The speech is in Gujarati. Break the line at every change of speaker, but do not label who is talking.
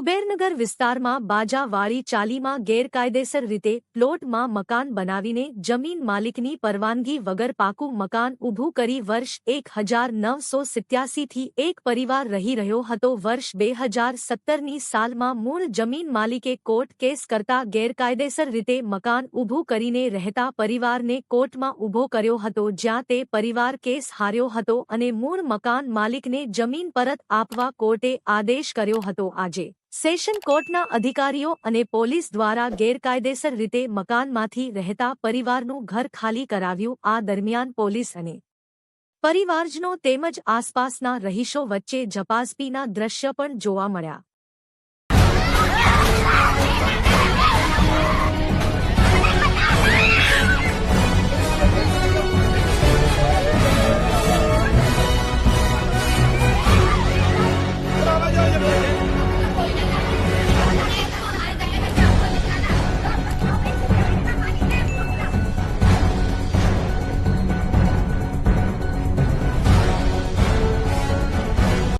કુબેરનગર વિસ્તારમાં બાજાવાળી ચાલીમાં ગેરકાયદેસર રીતે પ્લોટમાં મકાન બનાવીને જમીન માલિકની પરવાનગી વગર પાકું મકાન ઊભું કરી વર્ષ એક હજાર નવસો સિત્યાસીથી એક પરિવાર રહી રહ્યો હતો. વર્ષ બે હજાર સત્તરની સાલમાં મૂળ જમીન માલિકે કોર્ટ કેસ કરતા ગેરકાયદેસર રીતે મકાન ઊભું કરીને રહેતા પરિવારને કોર્ટમાં ઊભો કર્યો હતો, જ્યાં તે પરિવાર કેસ હાર્યો હતો અને મૂળ મકાન માલિકને જમીન પરત આપવા કોર્ટે આદેશ કર્યો હતો. આજે સેશન કોર્ટના અધિકારીઓ અને પોલીસ દ્વારા ગેરકાયદેસર રીતે મકાનમાંથી રહેતા પરિવારનું ઘર ખાલી કરાવ્યું આ દરમિયાન પોલીસ અને પરિવારજનો તેમજ આસપાસના રહીશો વચ્ચે ઝપાઝપીના દ્રશ્ય પણ જોવા મળ્યા.